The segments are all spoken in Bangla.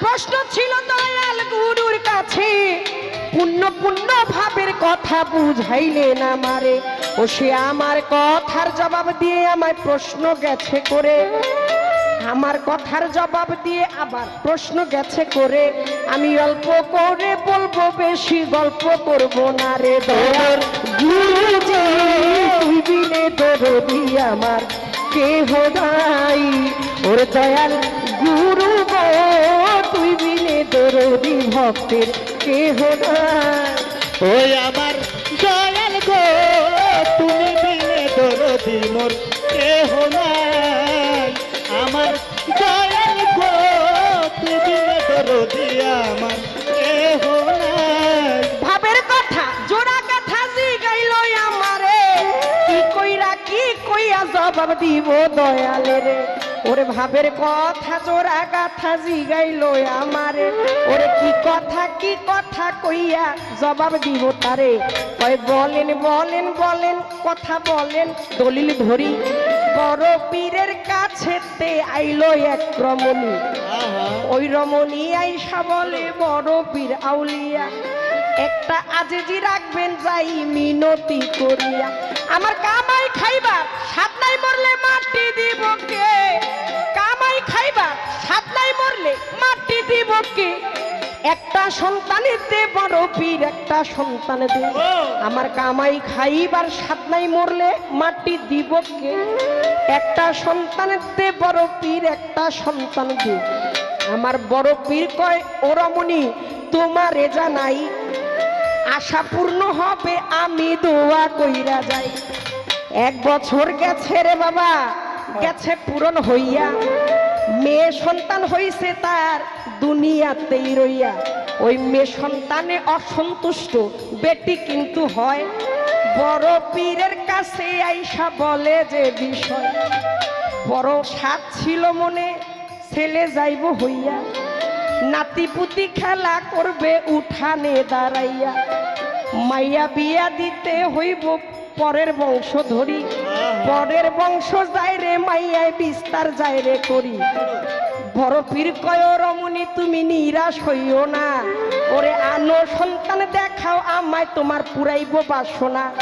প্রশ্ন ছিল দয়াল গুরুর কাছে। পুণ্য পুণ্য ভাবের কথা বুঝাইলেন আমারে ও সে আমার কথার জবাব দিয়ে আমায় প্রশ্ন গেছে করে। আমার কথার জবাব দিয়ে আবার প্রশ্ন গেছে করে। আমি অল্প করে বলব, বেশি গল্প করব না রে দয়াল গুরুজি বিনে দরদি আমার। কেহ নাই। ওর দয়াল গুরু গো দরদি ভক্তের কেহ ওই আমার দয়াল গো তুমি বিনে দরদি মোর কেহ আমার দয়াল গো তুমি বিনে দরদি আমার কেহ নাই। ভাবের কথা জোড়া কথা আমারে। কি কইরা কি কইয়া জবাব দিব দয়ালে রে ওরে ভাবের কথা জোড়া কথা জিগাইল আমারে। ওরে কি কথা কি কথা কইয়া জবাব দিব তারে? কয় বলেন বলেন বলেন কথা বলেন দলিল ধরি। বড় পীরের কাছেতে আইলো এক রমণী। ওই রমণী আইসা বলে বড় পীর আউলিয়া একটা আজিজি রাখবেন যাই মিনতি করিয়া। আমার কামাই খাইবা সাত নাই মরলে মাটি দিব কে? কামাই খাইবা সাত নাই মরলে মাটি দিব কে? একটা সন্তানেতে বড় পীর একটা সন্তান দে। আমার কামাই খাইবার সাত নাই মরলে মাটি দিব কে? একটা সন্তানেতে বড় পীর একটা সন্তান দে। আমার বড় পীর কয় ও রমণী তোমারে জানাই আশা পূর্ণ হবে, আমি দোয়া কইরা যাই। এক বছর গেছে রে বাবা, গেছে পূরণ হইয়া। মেয়ে সন্তান হইছে তার দুনিয়াতেই রইয়া। ওই মেয়ে সন্তানে অসন্তুষ্ট, বেটি কিন্তু হয়। বড় পীরের কাছে আইসা বলে যে বিষয়। বড় সাত ছিল মনে, ছেলে যাইব হইয়া। নাতিপুতি খেলা করবে উঠানে দাঁড়াইয়া। মাইয়া বিয়া দিতে হইব পরের বংশ ধরি। পরের বংশ যায় রে মাইয়ায়, বিস্তার যায় রে করি। বড় পীর কয়, রমণী তুমি নিরাশ হইও না। ওরে আনো সন্তান দেখাও আমায়, তোমার পুরাইব বাসনা।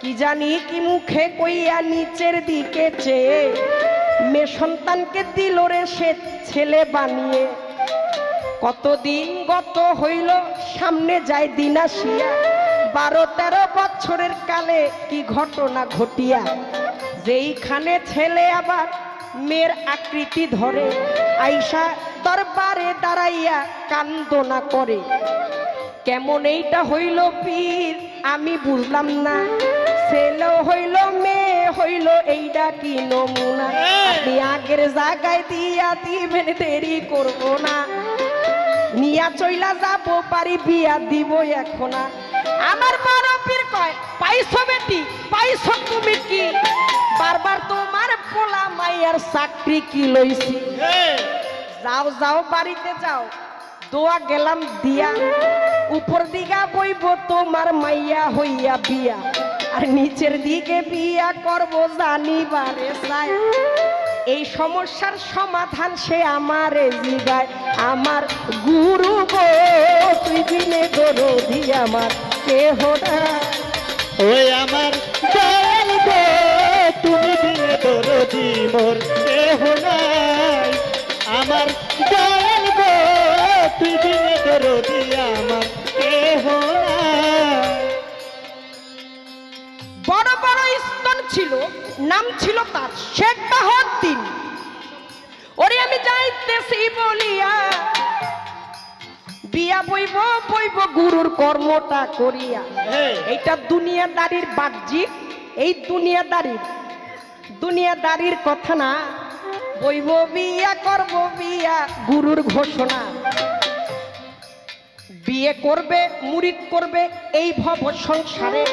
কি জানি কি মুখে কইয়া নিচের দিকে চেয়ে। মেয়ে সন্তানকে দিল রে সে ছেলে বানিয়ে। কতদিন গত হইল, সামনে যায় দিন আসিয়া। বারো তেরো বছরের কালে কি ঘটনা ঘটিয়া। যেইখানে ছেলে আবার মেয়ের আকৃতি ধরে, আইসা দরবারে দাঁড়াইয়া কান্দনা করে। কেমন এইটা হইল পীর, আমি বুঝলাম না। ছেলেও হইল, মেয়ে হইল এইটা কি নমুনা? আগের জায়গায় দিয়া দিবেন, দেরি করব না। নিয়া চইলা যাব পারি বিয়া দিব এখন। আমার বড় পীর কয় পাইছো বেটি পাইছো তুমি কি? বারবার তোমার পোলা মাইয়ার চাকরি কি লইছি? যাও যাও বাড়িতে যাও। দোয়া গেলাম দিয়া। উপর দিগা বইব তোমার মাইয়া হইয়া বিয়া। আর নিচের দিকে বিয়া করব জানিবারে চাই এই সমস্যার সমাধান সে আমার জিগায় আমার গুরু গো তুই দিনে দরদি আমার কেহ না ওই আমার তুমি দিনে দরদি মোর ছিল নাম ছিল তার শেখ বাহাদ্দিন ওরে আমি যাইতেছি বলিয়া বিয়া বইব বইব গুরুর কর্মটা করিয়া। এই, এইটা দুনিয়াদারির বাহ্যিক এই দুনিয়াদারির দুনিয়াদারির কথা না বইব বিয়া করব বিয়া গুরুর ঘোষণা। বিয়ে করবে মুরিদ করবে এই ভব সংসারে।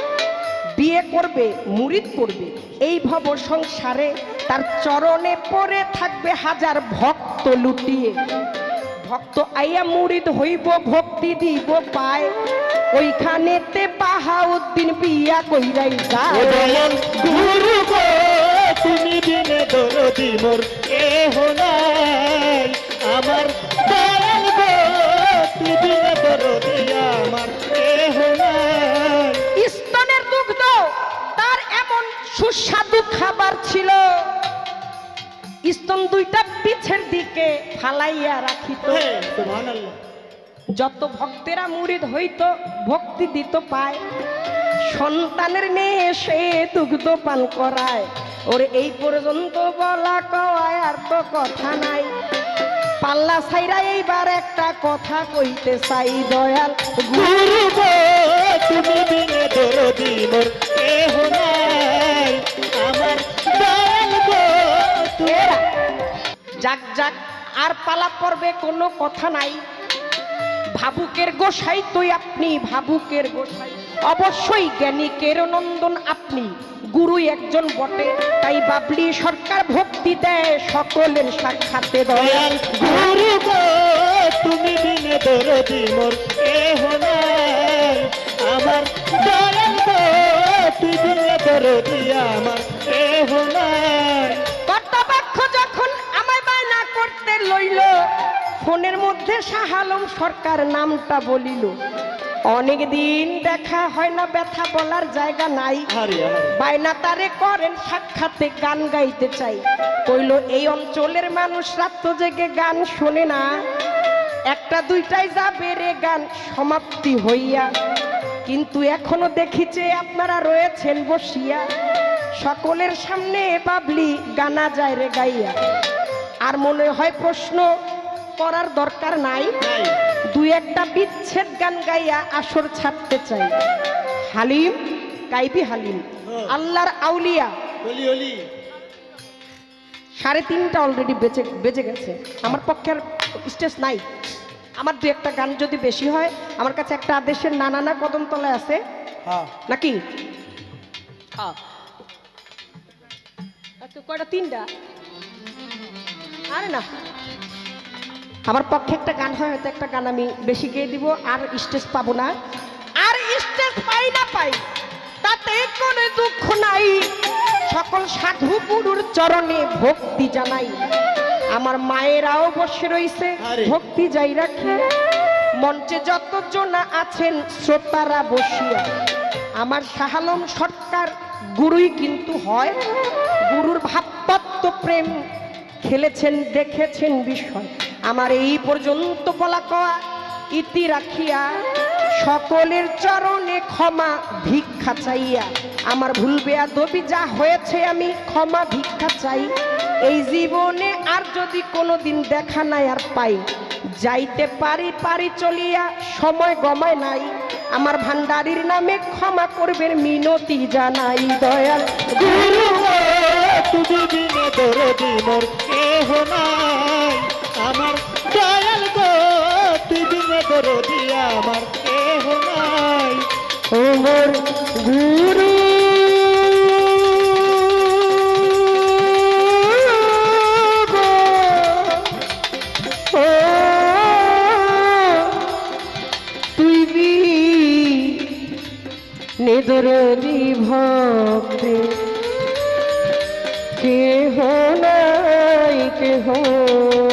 বিয়ে করবে, মুরিদ করবে, এই ভব সংসারে তার চরণে পড়ে থাকবে হাজার ভক্ত লুটিয়ে। ভক্ত আইয়া মুরিদ হইব, ভক্তি দিব পায়। ওইখানেতে বাহাউদ্দিন বিয়া কইরাই যায়। তুমি বিনে দরদি মোর দিকে ফালাইয়া রাখিত। যত ভক্তেরা মুরিদ হইত ভক্তি দিত পায়। সন্তানের মেয়ে সে দুগ্ধ পান করায়। ওরে এই পর্যন্ত বলা কওয়ায় আর তো কথা নাই। পাল্লা সাইরা এইবার একটা কথা কইতে চাই দয়াল। গুরু তুমি বিনে দরদি মোর কেহ নাই। যাক যাক, আর পালা পর্বে কোনো কথা নাই। ভাবুকের গোসাই তুই আপনি, ভাবুকের গোসাই। অবশ্যই জ্ঞানীকের নন্দন আপনি। গুরু একজন বটে, তাই বাবলি সরকার ভক্তি দেয়, সকলের সাক্ষাতে দয়াল গুরু তুমি বিনে দরদি মোর আমার দয়াল তুমি দরদি আমার নাই। করতে লইল। ফোনের মধ্যে শাহালম সরকার নামটা বলিল। অনেক দিন দেখা হয় না ব্যথা বলার জায়গা নাই। বায়না তারে করেন সাক্ষাতে গান গাইতে চাই। কইল এই অঞ্চলের মানুষ রাত্র জেগে গান শোনে না। একটা দুইটাই যাবে রে গান সমাপ্তি হইয়া। কিন্তু এখনও দেখিছে আপনারা রয়েছেন বসিয়া। সকলের সামনে বাবলি গানা যায় রে গাইয়া। আর মনে হয় প্রশ্ন করার দরকার নাই। দুই একটা বিচ্ছেদ গান গাইয়া আসর ছাড়তে চাই। হালিম গাইবি হালিম। হ্যাঁ। আল্লাহর আউলিয়া। সাড়ে তিনটা অলরেডি বেঁচে বেজে গেছে। আমার পক্ষে আর স্টেজ নাই। আমার দু একটা গান যদি বেশি হয় আমার কাছে একটা আদেশের নানা নানানা কদমতলায় আছে। হ্যাঁ। নাকি? হ্যাঁ। আচ্ছা, কয়টা? তিনটা? আরে না। আমার পক্ষে একটা গান হয় হয়তো একটা গান আমি বেশি গেয়ে দিব আর স্টেজ পাবো না। আর স্টেজ পাই না পাই তাতে কোনো দুঃখ নাই। সকল সাধু গুরুর চরণে ভক্তি জানাই। আমার মায়েরাও বসে রইছে ভক্তি যাই রাখি। মঞ্চে যত জনা আছেন শ্রোতারা বসিয়া। আমার শাহালম সরকার গুরুই কিন্তু হয়। গুরুর ভাবতত্ত্ব প্রেম খেলেছেন, দেখেছেন বিষয়। আমার এই পর্যন্ত বলা কয়া ইতি রাখিয়া সকলের চরণে ক্ষমা, ভিক্ষা চাইয়া। আমার ভুল বেয়াদবি যা হয়েছে আমি ক্ষমা, ভিক্ষা চাই। এই জীবনে আর যদি কোনো দিন দেখা নাই আর পাই, যাইতে পারি পারি চলিয়া সময় গমায় নাই। আমার ভান্ডারির নামে ক্ষমা করবেন মিনতি জানাই দয়াল। তুমি বিনে দরদি মোর কেহ নাই আমার দয়াল গো তুমি বিনে দরদি আমার কেহ নাই ওমর গুরু গো, ও তুই বি নেদরদি ভক্তি কেহ নাই কেহ